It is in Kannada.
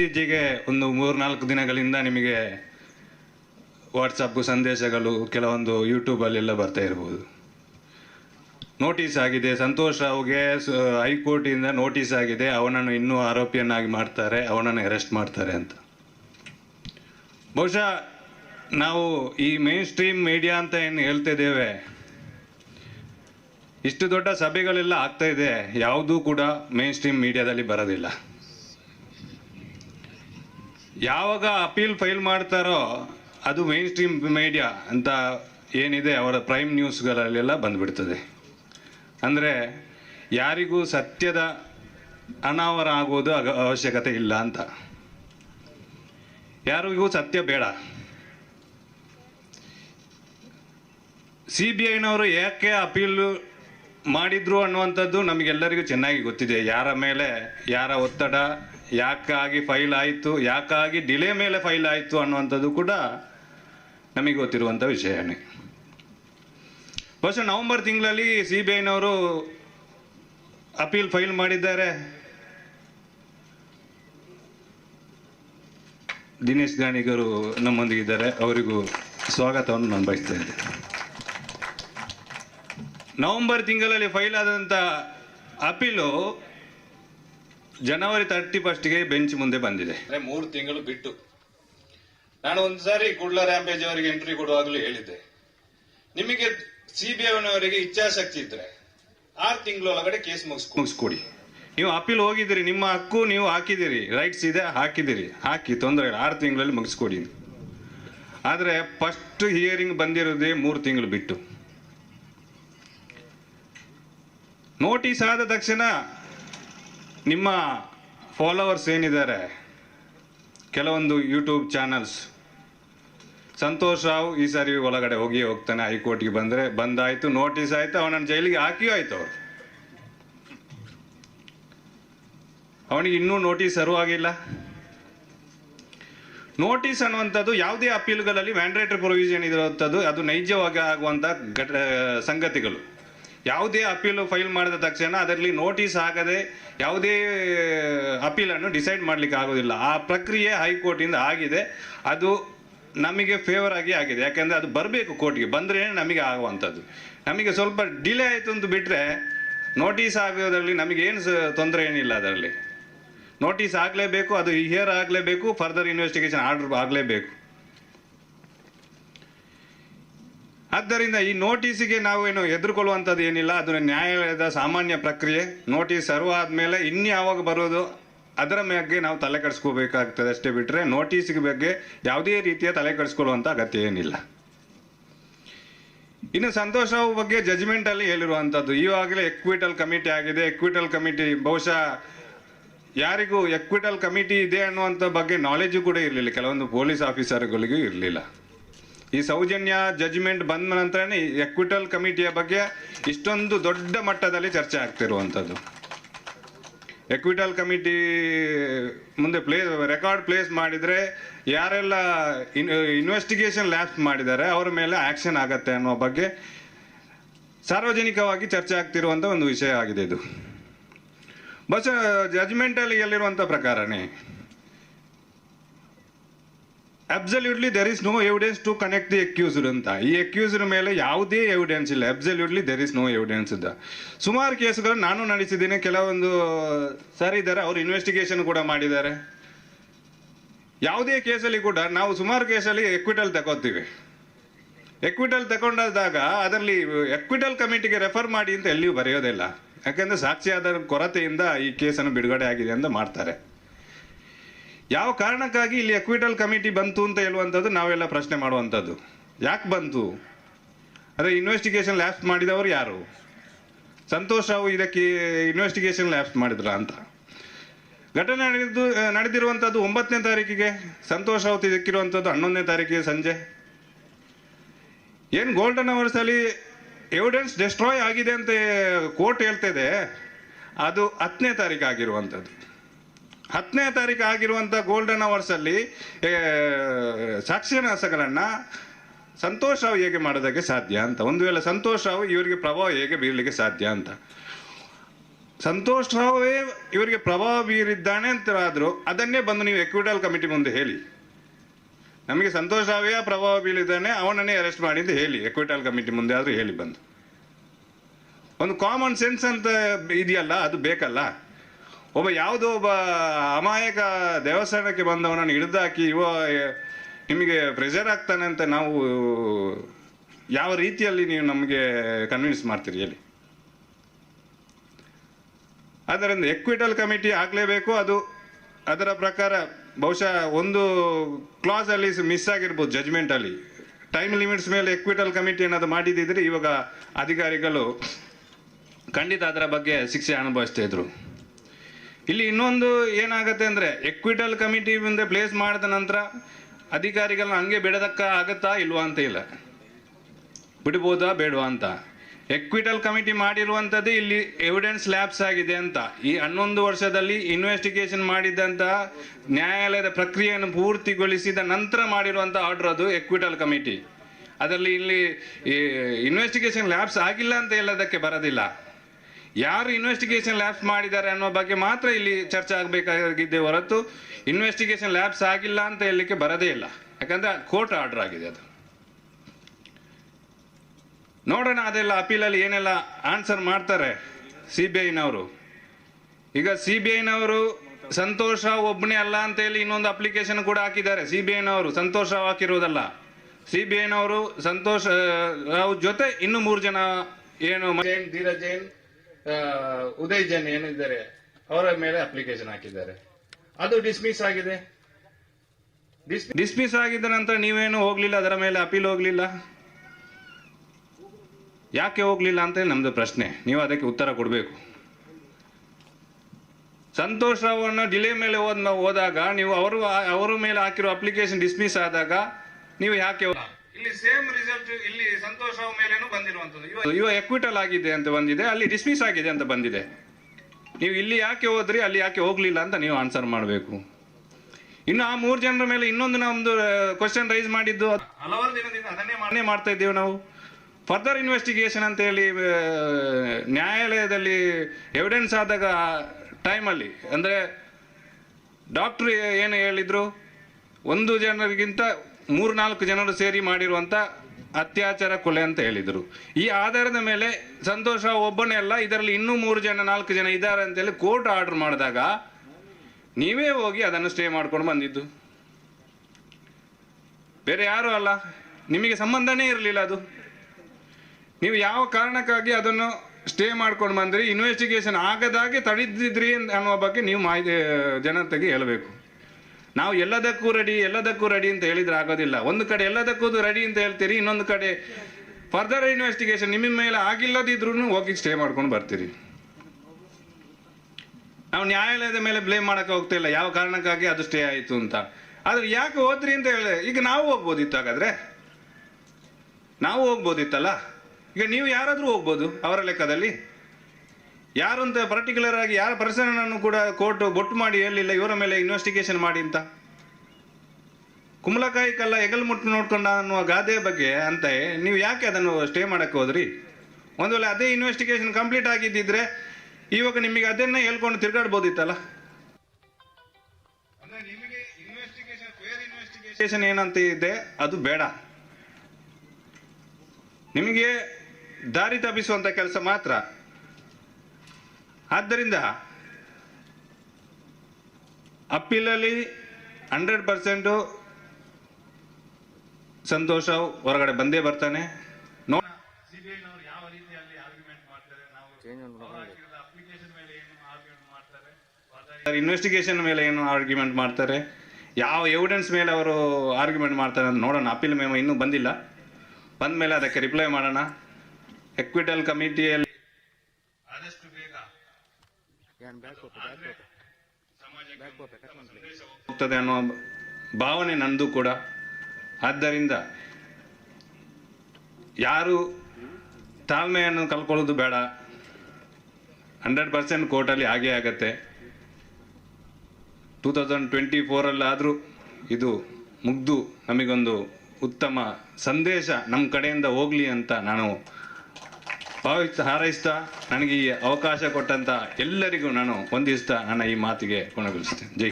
ಇತ್ತೀಚೆಗೆ ಒಂದು ಮೂರ್ನಾಲ್ಕು ದಿನಗಳಿಂದ ನಿಮಗೆ ವಾಟ್ಸಪ್ ಸಂದೇಶಗಳು, ಕೆಲವೊಂದು ಯೂಟ್ಯೂಬಲ್ಲೆಲ್ಲ ಬರ್ತಾ ಇರ್ಬೋದು. ನೋಟಿಸ್ ಆಗಿದೆ. ಸಂತೋಷ್ ರಾವ್ಗೆ ಹೈಕೋರ್ಟ್ ಹೈಕೋರ್ಟಿಂದ ನೋಟಿಸ್ ಆಗಿದೆ. ಅವನನ್ನು ಇನ್ನೂ ಆರೋಪಿಯನ್ನಾಗಿ ಮಾಡ್ತಾರೆ. ಅವನನ್ನು ಅರೆಸ್ಟ್ ಮಾಡ್ತಾರೆ ಅಂತ. ಬಹುಶಃ ನಾವು ಈ ಮೇನ್ ಸ್ಟ್ರೀಮ್ ಮೀಡಿಯಾ ಅಂತ ಏನು ಹೇಳ್ತಿದ್ದೇವೆ ಇಷ್ಟು ದೊಡ್ಡ ಸಭೆಗಳೆಲ್ಲ ಆಗ್ತಾ ಇದೆ. ಯಾವುದೂ ಕೂಡ ಮೇನ್ ಸ್ಟ್ರೀಮ್ ಮೀಡಿಯಾದಲ್ಲಿ ಬರೋದಿಲ್ಲ. ಯಾವಾಗ ಅಪೀಲ್ ಫೈಲ್ ಮಾಡ್ತಾರೋ ಅದು ಮೇನ್ ಸ್ಟ್ರೀಮ್ ಮೀಡಿಯಾ ಅಂತ ಏನಿದೆ ಅವರ ಪ್ರೈಮ್ ನ್ಯೂಸ್ಗಳಲ್ಲೆಲ್ಲ ಬಂದ್ಬಿಡ್ತದೆ. ಅಂದರೆ ಯಾರಿಗೂ ಸತ್ಯದ ಅನಾವರ ಆಗುವುದು ಅಗ, ಅವಶ್ಯಕತೆ ಇಲ್ಲ ಅಂತ. ಯಾರಿಗೂ ಸತ್ಯ ಬೇಡ. ಸಿ ಬಿ ಐನವರು ಯಾಕೆ ಅಪೀಲು ಮಾಡಿದ್ರು ಅನ್ನುವಂಥದ್ದು ನಮಗೆಲ್ಲರಿಗೂ ಚೆನ್ನಾಗಿ ಗೊತ್ತಿದೆ. ಯಾರ ಮೇಲೆ, ಯಾರ ಒತ್ತಡ ಯಾಕಾಗಿ ಫೈಲ್ ಆಯಿತು, ಯಾಕಾಗಿ ಡಿಲೇ ಮೇಲೆ ಫೈಲ್ ಆಯಿತು ಅನ್ನುವಂಥದ್ದು ಕೂಡ ನಮಗೆ ಗೊತ್ತಿರುವಂಥ ವಿಷಯನೇ. ಬಹುಶಃ ನವೆಂಬರ್ ತಿಂಗಳಲ್ಲಿ ಸಿ ಬಿ ಐನವರು ಅಪೀಲ್ ಫೈಲ್ ಮಾಡಿದ್ದಾರೆ. ದಿನೇಶ್ ಗಾಣಿಗರು ನಮ್ಮೊಂದಿಗಿದ್ದಾರೆ ಅವರಿಗೂ ಸ್ವಾಗತವನ್ನು ನಾನು ಬಯಸ್ತಾ ಇದ್ದೇನೆ. ನವೆಂಬರ್ ತಿಂಗಳಲ್ಲಿ ಫೈಲ್ ಆದಂಥ ಅಪೀಲು ಜನವರಿ ತರ್ಟಿ ಫಸ್ಟ್ಗೆ ಬೆಂಚ್ ಮುಂದೆ ಬಂದಿದೆ. ಅಂದ್ರೆ ಮೂರು ತಿಂಗಳು ಬಿಟ್ಟು. ನಾನು ಒಂದು ಸಾರಿ ಕುಡ್ಲ ರ್ಯಾಂಪೇಜ್ ಅವರಿಗೆ ಎಂಟ್ರಿ ಕೊಡುವಾಗಲೂ ಹೇಳಿದ್ದೆ. ನಿಮಗೆ ಸಿಬಿಐನವರಿಗೆ ಇಚ್ಛಾಶಕ್ತಿ ಇದ್ರೆ ಆರು ತಿಂಗಳೊಳಗಡೆ ಕೇಸ್ ಮುಗಿಸ್ ಮುಗಿಸ್ಕೊಡಿ. ನೀವು ಅಪೀಲ್ ಹೋಗಿದ್ದೀರಿ ನಿಮ್ಮ ಹಕ್ಕು ನೀವು ಹಾಕಿದ್ದೀರಿ. ರೈಟ್ಸ್ ಇದೆ ಹಾಕಿದ್ದೀರಿ. ಹಾಕಿ ತೊಂದರೆ ಇಲ್ಲ. ಆರು ತಿಂಗಳಲ್ಲಿ ಮುಗಿಸ್ಕೊಡಿ ಆದರೆ ಫಸ್ಟ್ ಹಿಯರಿಂಗ್ ಬಂದಿರೋದೇ ಮೂರು ತಿಂಗಳು ಬಿಟ್ಟು. ನೋಟಿಸ್ ಆದ ತಕ್ಷಣ ನಿಮ್ಮ ಫಾಲೋವರ್ಸ್ ಏನಿದ್ದಾರೆ? ಕೆಲವೊಂದು ಯೂಟ್ಯೂಬ್ ಚಾನಲ್ಸ್ ಸಂತೋಷ್ ರಾವ್ ಈ ಸಾರಿ ಒಳಗಡೆ ಹೋಗಿ ಹೋಗ್ತಾನೆ ಹೈಕೋರ್ಟ್ಗೆ ಬಂದರೆ. ಬಂದಾಯಿತು ನೋಟಿಸ್ ಆಯಿತು, ಅವನನ್ನು ಜೈಲಿಗೆ ಹಾಕಿಯೂ ಆಯಿತು ಅವರು. ಅವನಿಗೆ ಇನ್ನೂ ನೋಟಿಸ್ ಆಗಿಲ್ಲ. ನೋಟಿಸ್ ಅನ್ನುವಂಥದ್ದು ಯಾವುದೇ ಅಪೀಲ್ಗಳಲ್ಲಿ ಮ್ಯಾಂಡೇಟರಿ ಪ್ರೊವಿಷನ್ ಇರುವಂಥದ್ದು, ಅದು ನೈಜವಾಗಿ ಆಗುವಂಥ ಘಟ, ಸಂಗತಿಗಳು. ಯಾವುದೇ ಅಪೀಲು ಫೈಲ್ ಮಾಡಿದ ತಕ್ಷಣ ಅದರಲ್ಲಿ ನೋಟಿಸ್ ಆಗದೆ ಯಾವುದೇ ಅಪೀಲನ್ನು ಡಿಸೈಡ್ ಮಾಡಲಿಕ್ಕೆ ಆಗೋದಿಲ್ಲ. ಆ ಪ್ರಕ್ರಿಯೆ ಹೈಕೋರ್ಟಿಂದ ಆಗಿದೆ. ಅದು ನಮಗೆ ಫೇವರ್ ಆಗಿ ಆಗಿದೆ. ಯಾಕೆಂದರೆ ಅದು ಬರಬೇಕು ಕೋರ್ಟ್ಗೆ. ಬಂದರೆ ನಮಗೆ ಆಗುವಂಥದ್ದು. ನಮಗೆ ಸ್ವಲ್ಪ ಡಿಲೇ ಆಯಿತು ಅಂತ ಬಿಟ್ಟರೆ ನೋಟಿಸ್ ಆಗೋದರಲ್ಲಿ ನಮಗೇನು ತೊಂದರೆ ಏನಿಲ್ಲ ಅದರಲ್ಲಿ. ನೋಟಿಸ್ ಆಗಲೇಬೇಕು, ಅದು ಹಿಯರ್ ಆಗಲೇಬೇಕು ಫರ್ದರ್ ಇನ್ವೆಸ್ಟಿಗೇಷನ್ ಆರ್ಡರ್ ಆಗಲೇಬೇಕು. ಆದ್ದರಿಂದ ಈ ನೋಟಿಸಿಗೆ ಏನು ಎದುರುಕೊಳ್ಳುವಂಥದ್ದು ಏನಿಲ್ಲ, ಅದು ನ್ಯಾಯಾಲಯದ ಸಾಮಾನ್ಯ ಪ್ರಕ್ರಿಯೆ. ನೋಟಿಸ್ ಸರ್ವ್ ಆದಮೇಲೆ ಇನ್ನು ಯಾವಾಗ ಬರೋದು, ಅದರ ಬಗ್ಗೆ ನಾವು ತಲೆ ಕೆಡಿಸ್ಕೋಬೇಕಾಗ್ತದೆ ಅಷ್ಟೇ ಬಿಟ್ಟರೆ ನೋಟಿಸ್ಗೆ ಬಗ್ಗೆ ಯಾವುದೇ ರೀತಿಯ ತಲೆ ಕೆಡಿಸ್ಕೊಳ್ಳುವಂಥ ಅಗತ್ಯ ಏನಿಲ್ಲ. ಇನ್ನು ಸಂತೋಷ್ ರಾವ್ ಬಗ್ಗೆ ಜಜ್ಮೆಂಟ್ ಅಲ್ಲಿ ಹೇಳಿರುವಂಥದ್ದು ಈವಾಗಲೇ ಎಕ್ವಿಟಲ್ ಕಮಿಟಿ ಆಗಿದೆ. ಎಕ್ವಿಟಲ್ ಕಮಿಟಿ ಬಹುಶಃ ಯಾರಿಗೂ ಎಕ್ವಿಟಲ್ ಕಮಿಟಿ ಇದೆ ಅನ್ನುವಂಥ ಬಗ್ಗೆ ನಾಲೆಜು ಕೂಡ ಇರಲಿಲ್ಲ. ಕೆಲವೊಂದು ಪೊಲೀಸ್ ಆಫೀಸರ್ಗಳಿಗೂ ಇರಲಿಲ್ಲ. ಈ ಸೌಜನ್ಯ ಜಜ್ಮೆಂಟ್ ಬಂದ ನಂತರನೇ ಎಕ್ವಿಟಲ್ ಕಮಿಟಿಯ ಬಗ್ಗೆ ಇಷ್ಟೊಂದು ದೊಡ್ಡ ಮಟ್ಟದಲ್ಲಿ ಚರ್ಚೆ ಆಗ್ತಿರುವಂಥದ್ದು. ಎಕ್ವಿಟಲ್ ಕಮಿಟಿ ಮುಂದೆ ಪ್ಲೇ ರೆಕಾರ್ಡ್ ಪ್ಲೇಸ್ ಮಾಡಿದರೆ ಯಾರೆಲ್ಲ ಇನ್ ಇನ್ವೆಸ್ಟಿಗೇಷನ್ ಲ್ಯಾಪ್ ಮಾಡಿದ್ದಾರೆ, ಅವರ ಮೇಲೆ ಆ್ಯಕ್ಷನ್ ಆಗತ್ತೆ ಅನ್ನೋ ಬಗ್ಗೆ ಸಾರ್ವಜನಿಕವಾಗಿ ಚರ್ಚೆ ಆಗ್ತಿರುವಂಥ ಒಂದು ವಿಷಯ ಆಗಿದೆ ಇದು. ಬಸ್ ಜಜ್ಮೆಂಟಲ್ಲಿ ಎಲ್ಲಿರುವಂಥ ಪ್ರಕಾರನೇ? Absolutely there is no evidence to connect the accused ಅಂತ. ಈ ಅಕ್ಯೂಸ್ಡ್ ಮೇಲೆ ಯಾವುದೇ ಎವಿಡೆನ್ಸ್ ಇಲ್ಲ. Absolutely there is no evidence ಅಂತ. ಸುಮಾರು ಕೇಸುಗಳು ನಾನು ನಡೆಸಿದ್ದೀನಿ. ಕೆಲವೊಂದು ಸರ್ ಇದ್ದಾರೆ, ಅವರು ಇನ್ವೆಸ್ಟಿಗೇಷನ್ ಕೂಡ ಮಾಡಿದ್ದಾರೆ. ಯಾವುದೇ ಕೇಸಲ್ಲಿ ಕೂಡ ನಾವು ಸುಮಾರು ಕೇಸಲ್ಲಿ ಎಕ್ವಿಟಲ್ ತಗೋತೀವಿ. ಎಕ್ವಿಟಲ್ ತಗೊಂಡಾದಾಗ ಅದರಲ್ಲಿ ಎಕ್ವಿಟಲ್ ಕಮಿಟಿಗೆ ರೆಫರ್ ಮಾಡಿ ಅಂತ ಎಲ್ಲಿಯೂ ಬರೆಯೋದಿಲ್ಲ. ಯಾಕಂದ್ರೆ ಆಧಾರ ಕೊರತೆಯಿಂದ ಈ ಕೇಸನ್ನು ಬಿಡುಗಡೆ ಆಗಿದೆ ಅಂತ ಮಾಡ್ತಾರೆ. ಯಾವ ಕಾರಣಕ್ಕಾಗಿ ಇಲ್ಲಿ ಎಕ್ವಿಟಲ್ ಕಮಿಟಿ ಬಂತು ಅಂತ ಹೇಳುವಂಥದ್ದು ನಾವೆಲ್ಲ ಪ್ರಶ್ನೆ ಮಾಡುವಂಥದ್ದು? ಯಾಕೆ ಬಂತು? ಅದೇ ಇನ್ವೆಸ್ಟಿಗೇಷನ್ ಲ್ಯಾಬ್ಸ್ ಮಾಡಿದವರು ಯಾರು? ಸಂತೋಷ್ ರಾವ್ ಇದಕ್ಕೆ ಇನ್ವೆಸ್ಟಿಗೇಷನ್ ಲ್ಯಾಬ್ಸ್ ಮಾಡಿದ್ರ ಅಂತ. ಘಟನೆ ನಡೆದು ನಡೆದಿರುವಂಥದ್ದು ಒಂಬತ್ತನೇ ತಾರೀಕಿಗೆ, ಸಂತೋಷ್ ರಾವ್ ಇದಕ್ಕಿರುವಂಥದ್ದು ಹನ್ನೊಂದನೇ ತಾರೀಕಿಗೆ ಸಂಜೆ. ಏನು ಗೋಲ್ಡನ್ ಅವರ್ಸಲ್ಲಿ ಎವಿಡೆನ್ಸ್ ಡೆಸ್ಟ್ರಾಯ್ ಆಗಿದೆ ಅಂತ ಕೋರ್ಟ್ ಹೇಳ್ತಿದೆ, ಅದು ಹತ್ತನೇ ತಾರೀಕು ಆಗಿರುವಂಥದ್ದು. ಹತ್ತನೇ ತಾರೀಕು ಆಗಿರುವಂಥ ಗೋಲ್ಡನ್ ಅವರ್ಸಲ್ಲಿ ಸಾಕ್ಷ್ಯನಾಶಗಳನ್ನು ಸಂತೋಷ್ ರಾವ್ ಹೇಗೆ ಮಾಡೋದಕ್ಕೆ ಸಾಧ್ಯ ಅಂತ. ಒಂದು ವೇಳೆ ಸಂತೋಷ್ ರಾವ್ ಇವರಿಗೆ ಪ್ರಭಾವ ಹೇಗೆ ಬೀರಲಿಕ್ಕೆ ಸಾಧ್ಯ ಅಂತ. ಸಂತೋಷ್ ರಾವೇ ಇವರಿಗೆ ಪ್ರಭಾವ ಬೀರಿದ್ದಾನೆ ಅಂತ ಅದನ್ನೇ ಬಂದು ನೀವು ಎಕ್ವಿಟಲ್ ಕಮಿಟಿ ಮುಂದೆ ಹೇಳಿ. ನಮಗೆ ಸಂತೋಷ್ ರಾವೇ ಪ್ರಭಾವ ಬೀರಿದ್ದಾನೆ, ಅವನನ್ನೇ ಅರೆಸ್ಟ್ ಮಾಡಿ ಅಂತ ಹೇಳಿ. ಎಕ್ವಿಟಲ್ ಕಮಿಟಿ ಮುಂದೆ ಆದ್ರೂ ಹೇಳಿ ಬಂದು. ಒಂದು ಕಾಮನ್ ಸೆನ್ಸ್ ಅಂತ ಇದೆಯಲ್ಲ, ಅದು ಬೇಕಲ್ಲ? ಒಬ್ಬ ಯಾವುದೋ ಒಬ್ಬ ಅಮಾಯಕ ದೇವಸ್ಥಾನಕ್ಕೆ ಬಂದವನನ್ನು ಹಿಡಿದಾಕಿ, ಇವ ನಿಮಗೆ ಪ್ರೆಷರ್ ಆಗ್ತಾನೆ ಅಂತ ನಾವು ಯಾವ ರೀತಿಯಲ್ಲಿ ನೀವು ನಮಗೆ ಕನ್ವಿನ್ಸ್ ಮಾಡ್ತೀರಿ ಹೇಳಿ? ಅದರಿಂದ ಎಕ್ವಿಟಲ್ ಕಮಿಟಿ ಆಗಲೇಬೇಕು. ಅದು ಅದರ ಪ್ರಕಾರ ಬಹುಶಃ ಒಂದು ಕ್ಲಾಸ್ ಅಲ್ಲಿ ಮಿಸ್ ಆಗಿರ್ಬೋದು ಜಜ್ಮೆಂಟ್ ಅಲ್ಲಿ. ಟೈಮ್ ಲಿಮಿಟ್ಸ್ ಮೇಲೆ ಎಕ್ವಿಟಲ್ ಕಮಿಟಿ ಏನಾದ್ರು ಮಾಡಿದಿದ್ರೆ ಇವಾಗ ಅಧಿಕಾರಿಗಳು ಖಂಡಿತ ಅದರ ಬಗ್ಗೆ ಶಿಕ್ಷೆ ಅನುಭವಿಸ್ತಾ ಇದ್ರು. ಇಲ್ಲಿ ಇನ್ನೊಂದು ಏನಾಗುತ್ತೆ ಅಂದ್ರೆ ಎಕ್ವಿಟಲ್ ಕಮಿಟಿ ಮುಂದೆ ಪ್ಲೇಸ್ ಮಾಡಿದ ನಂತರ ಅಧಿಕಾರಿಗಳನ್ನ ಹಂಗೆ ಬಿಡದಕ್ಕ ಆಗತ್ತಾ ಇಲ್ವಾ ಅಂತ ಇಲ್ಲ. ಬಿಡ್ಬೋದಾ ಬೇಡವಾ ಅಂತ. ಎಕ್ವಿಟಲ್ ಕಮಿಟಿ ಮಾಡಿರುವಂತದ್ದು ಇಲ್ಲಿ ಎವಿಡೆನ್ಸ್ ಲ್ಯಾಬ್ಸ್ ಆಗಿದೆ ಅಂತ. ಈ ಹನ್ನೊಂದು ವರ್ಷದಲ್ಲಿ ಇನ್ವೆಸ್ಟಿಗೇಷನ್ ಮಾಡಿದಂತ ನ್ಯಾಯಾಲಯದ ಪ್ರಕ್ರಿಯೆಯನ್ನು ಪೂರ್ತಿಗೊಳಿಸಿದ ನಂತರ ಮಾಡಿರುವಂತ ಆರ್ಡರ್ ಅದು ಎಕ್ವಿಟಲ್ ಕಮಿಟಿ ಅದರಲ್ಲಿ ಇಲ್ಲಿ ಇನ್ವೆಸ್ಟಿಗೇಷನ್ ಲ್ಯಾಬ್ಸ್ ಆಗಿಲ್ಲ ಅಂತ ಹೇಳೋದಕ್ಕೆ ಬರೋದಿಲ್ಲ. ಯಾರು ಇನ್ವೆಸ್ಟಿಗೇಷನ್ ಲ್ಯಾಬ್ಸ್ ಮಾಡಿದ್ದಾರೆ ಅನ್ನೋ ಬಗ್ಗೆ ಮಾತ್ರ ಇಲ್ಲಿ ಚರ್ಚೆ ಆಗಬೇಕಾಗಿದೆ ಹೊರತು ಇನ್ವೆಸ್ಟಿಗೇಷನ್ ಲ್ಯಾಬ್ಸ್ ಆಗಿಲ್ಲ ಅಂತ ಹೇಳಲಿಕ್ಕೆ ಬರೋದೇ ಇಲ್ಲ. ಯಾಕಂದ್ರೆ ಕೋರ್ಟ್ ಆರ್ಡರ್ ಆಗಿದೆ ಅದು. ನೋಡೋಣ, ಅದೆಲ್ಲ ಅಪೀಲಲ್ಲಿ ಏನೆಲ್ಲ ಆನ್ಸರ್ ಮಾಡ್ತಾರೆ ಸಿ ಬಿ ಐನವರು ಈಗ ಸಿ ಬಿ ಐನವರು ಸಂತೋಷ ಒಬ್ಬನೇ ಅಲ್ಲ ಅಂತ ಹೇಳಿ ಇನ್ನೊಂದು ಅಪ್ಲಿಕೇಶನ್ ಕೂಡ ಹಾಕಿದ್ದಾರೆ. ಸಿ ಬಿ ಐನವರು ಸಂತೋಷ ರಾವ್ ಹಾಕಿರುವುದಲ್ಲ ಸಿ ಬಿ ಐನವರು ಸಂತೋಷ್ ಜೊತೆ ಇನ್ನು ಮೂರು ಜನ ಏನು ಧೀರಜ್ ಜೈನ್ ಉದಯ್ ಜನ್ ಏನಿದ್ದಾರೆ, ಅವರ ಮೇಲೆ ಅಪ್ಲಿಕೇಶನ್ ಹಾಕಿದ್ದಾರೆ. ಅದು ಡಿಸ್ಮಿಸ್ ಆಗಿದೆ. ಡಿಸ್ಮಿಸ್ ಆಗಿದ್ದ ನಂತರ ನೀವೇನು ಹೋಗ್ಲಿಲ್ಲ, ಅದರ ಮೇಲೆ ಅಪೀಲ್ ಹೋಗ್ಲಿಲ್ಲ? ಯಾಕೆ ಹೋಗ್ಲಿಲ್ಲ ಅಂತ ನಮ್ದು ಪ್ರಶ್ನೆ. ನೀವು ಅದಕ್ಕೆ ಉತ್ತರ ಕೊಡಬೇಕು. ಸಂತೋಷ್ ರಾವನ್ನ ಡಿಲೇ ಮೇಲೆ ಹೋದ್ ಹೋದಾಗ ನೀವು ಅವರು ಅವರ ಮೇಲೆ ಹಾಕಿರೋ ಅಪ್ಲಿಕೇಶನ್ ಡಿಸ್ಮಿಸ್ ಆದಾಗ ನೀವು ಯಾಕೆ ಇಲ್ಲಿ ಸೇಮ್ ರಿಸಲ್ಟ್ ಇಲ್ಲಿ ಸಂತೋಷ ಮೇಲೇನು ಬಂದಿರುವಂತದ್ದು ಇವ- ಎಕ್ವಿಟಲ್ ಆಗಿದೆ ಅಂತ ಬಂದಿದೆ ಅಲ್ಲಿ ಡಿಸ್ಮಿಸ್ ಆಗಿದೆ ಅಂತ ಬಂದಿದೆ. ನೀವು ಇಲ್ಲಿ ಯಾಕೆ ಹೋದ್ರಿ ಅಲ್ಲಿ ಯಾಕೆ ಹೋಗ್ಲಿಲ್ಲ ಅಂತ ನೀವು ಆನ್ಸರ್ ಮಾಡಬೇಕು. ಇನ್ನು ಆ ಮೂರು ಜನರ ಮೇಲೆ ಇನ್ನೊಂದು ನಮ್ದು ಕ್ವಶನ್ ರೈಸ್ ಮಾಡಿದ್ದು ಹಲವಾರು ದಿನದಿಂದ ಅದನ್ನೇ ಮಾಡೇ ಮಾಡ್ತಾ ಇದ್ದೇವೆ ನಾವು. ಫರ್ದರ್ ಇನ್ವೆಸ್ಟಿಗೇಷನ್ ಅಂತ ಹೇಳಿ ನ್ಯಾಯಾಲಯದಲ್ಲಿ ಎವಿಡೆನ್ಸ್ ಆದಾಗ ಟೈಮಲ್ಲಿ ಅಂದ್ರೆ ಡಾಕ್ಟರ್ ಏನು ಹೇಳಿದ್ರು? ಒಂದು ಜನರಿಗಿಂತ ಮೂರ್ನಾಲ್ಕು ಜನರು ಸೇರಿ ಮಾಡಿರುವಂತ ಅತ್ಯಾಚಾರ ಕೊಲೆ ಅಂತ ಹೇಳಿದರು. ಈ ಆಧಾರದ ಮೇಲೆ ಸಂತೋಷ ಒಬ್ಬನೇ ಅಲ್ಲ, ಇದರಲ್ಲಿ ಇನ್ನೂ ಮೂರು ಜನ, ನಾಲ್ಕು ಜನ ಇದ್ದಾರೆ ಅಂತ ಹೇಳಿ ಕೋರ್ಟ್ ಆರ್ಡರ್ ಮಾಡಿದಾಗ ನೀವೇ ಹೋಗಿ ಅದನ್ನು ಸ್ಟೇ ಮಾಡ್ಕೊಂಡು ಬಂದಿದ್ದು. ಬೇರೆ ಯಾರು ಅಲ್ಲ. ನಿಮಗೆ ಸಂಬಂಧನೇ ಇರಲಿಲ್ಲ ಅದು. ನೀವು ಯಾವ ಕಾರಣಕ್ಕಾಗಿ ಅದನ್ನು ಸ್ಟೇ ಮಾಡ್ಕೊಂಡು ಬಂದ್ರಿ? ಇನ್ವೆಸ್ಟಿಗೇಷನ್ ಆಗದಾಗೆ ತಡೆದಿದ್ರಿ ಅನ್ನುವ ಬಗ್ಗೆ ನೀವು ಮಾಹಿತಿ, ಜನತೆಗೆ ಹೇಳಬೇಕು. ನಾವು ಎಲ್ಲದಕ್ಕೂ ರೆಡಿ ಎಲ್ಲದಕ್ಕೂ ರೆಡಿ ಅಂತ ಹೇಳಿದ್ರೆ ಆಗೋದಿಲ್ಲ. ಒಂದು ಕಡೆ ಎಲ್ಲದಕ್ಕೂ ರೆಡಿ ಅಂತ ಹೇಳ್ತೀರಿ, ಇನ್ನೊಂದು ಕಡೆ ಫರ್ದರ್ ಇನ್ವೆಸ್ಟಿಗೇಷನ್ ನಿಮ್ಮ ಮೇಲೆ ಆಗಿಲ್ಲದಿದ್ರು ಹೋಗಿ ಸ್ಟೇ ಮಾಡ್ಕೊಂಡು ಬರ್ತೀರಿ. ನಾವು ನ್ಯಾಯಾಲಯದ ಮೇಲೆ ಬ್ಲೇಮ್ ಮಾಡಕ್ಕೆ ಹೋಗ್ತಾ ಇಲ್ಲ, ಯಾವ ಕಾರಣಕ್ಕಾಗಿ ಅದು ಸ್ಟೇ ಆಯಿತು ಅಂತ. ಆದ್ರೆ ಯಾಕೆ ಹೋದ್ರಿ ಅಂತ ಹೇಳಿ, ಈಗ ನಾವು ಹೋಗ್ಬೋದಿತ್ತು ಹಾಗಾದ್ರೆ ನಾವು ಹೋಗ್ಬೋದಿತ್ತಲ್ಲ? ಈಗ ನೀವು ಯಾರಾದರೂ ಹೋಗ್ಬೋದು ಅವರ ಲೆಕ್ಕದಲ್ಲಿ? ಯಾರು ಅಂತ ಪರ್ಟಿಕ್ಯುಲರ್ ಆಗಿ ಯಾರ ಪರ್ಸನ್ ಅನ್ನು ಕೂಡ ಕೋರ್ಟ್ ಬೊಟ್ಟು ಮಾಡಿ ಹೇಳಿಲ್ಲ ಇವರ ಮೇಲೆ ಇನ್ವೆಸ್ಟಿಗೇಷನ್ ಮಾಡಿ ಅಂತ. ಕುಂಬಳಕಾಯಿ ಕಲ್ಲ ಹೆಗಲ್ ಮುಟ್ಟು ನೋಡ್ಕೊಂಡ ಅನ್ನುವ ಗಾದೆ ಬಗ್ಗೆ ಅಂತ ನೀವು ಯಾಕೆ ಅದನ್ನು ಸ್ಟೇ ಮಾಡಕ್ಕೆ ಹೋದ್ರಿ? ಒಂದು ವೇಳೆ ಅದೇ ಇನ್ವೆಸ್ಟಿಗೇಷನ್ ಕಂಪ್ಲೀಟ್ ಆಗಿದ್ದಿದ್ರೆ ಇವಾಗ ನಿಮಗೆ ಅದನ್ನೇ ಹೇಳ್ಕೊಂಡು ತಿರ್ಗಾಡ್ಬೋದಿತ್ತಲ್ಲ? ಇನ್ವೆಸ್ಟಿಗೇಷನ್ ಏನಂತ ಇದೆ ಅದು ಬೇಡ. ನಿಮಗೆ ದಾರಿ ತಪ್ಪಿಸುವಂತ ಕೆಲಸ ಮಾತ್ರ. ಆದ್ದರಿಂದ ಅಪ್ಪೀಲಲ್ಲಿ ಹಂಡ್ರೆಡ್ ಪರ್ಸೆಂಟು ಸಂತೋಷ ಹೊರಗಡೆ ಬಂದೇ ಬರ್ತಾನೆ. ನೋ ಯಾವ ರೀತಿಯಲ್ಲಿ ಆರ್ಗ್ಯುಮೆಂಟ್ ಮಾಡ್ತಾರೆ ನಾವು ಇನ್ವೆಸ್ಟಿಗೇಷನ್ ಮೇಲೆ ಏನು ಆರ್ಗ್ಯುಮೆಂಟ್ ಮಾಡ್ತಾರೆ ಯಾವ ಎವಿಡೆನ್ಸ್ ಮೇಲೆ ಅವರು ಆರ್ಗ್ಯುಮೆಂಟ್ ಮಾಡ್ತಾರೆ ಅಂತ ನೋಡೋಣ. ಅಪೀಲ್ ಮೇಮ ಇನ್ನೂ ಬಂದಿಲ್ಲ. ಬಂದ ಮೇಲೆ ಅದಕ್ಕೆ ರಿಪ್ಲೈ ಮಾಡೋಣ. ಎಕ್ವಿಟಲ್ ಕಮಿಟಿಯಲ್ಲಿ ಹೋಗ್ತದೆ ಅನ್ನೋ ಭಾವನೆ ನಂದು ಕೂಡ. ಆದ್ದರಿಂದ ಯಾರು ತಾಳ್ಮೆಯನ್ನು ಕಲ್ಕೊಳ್ಳೋದು ಬೇಡ. ಹಂಡ್ರೆಡ್ ಪರ್ಸೆಂಟ್ ಕೋರ್ಟಲ್ಲಿ ಹಾಗೇ ಆಗತ್ತೆ. ಟೂ ತೌಸಂಡ್ ಟ್ವೆಂಟಿ ಫೋರಲ್ಲಾದರೂ ಇದು ಮುಗ್ದು ನಮಗೊಂದು ಉತ್ತಮ ಸಂದೇಶ ನಮ್ಮ ಕಡೆಯಿಂದ ಹೋಗಲಿ ಅಂತ ನಾನು ಭಾವಿಸ್ತಾ ಹಾರೈಸ್ತಾ ನನಗೆ ಈ ಅವಕಾಶ ಕೊಟ್ಟಂತ ಎಲ್ಲರಿಗೂ ನಾನು ವಂದಿಸ್ತಾ ನನ್ನ ಈ ಮಾತಿಗೆ ಕೊನೆಗೊಳಿಸ್ತೇನೆ ಜೈ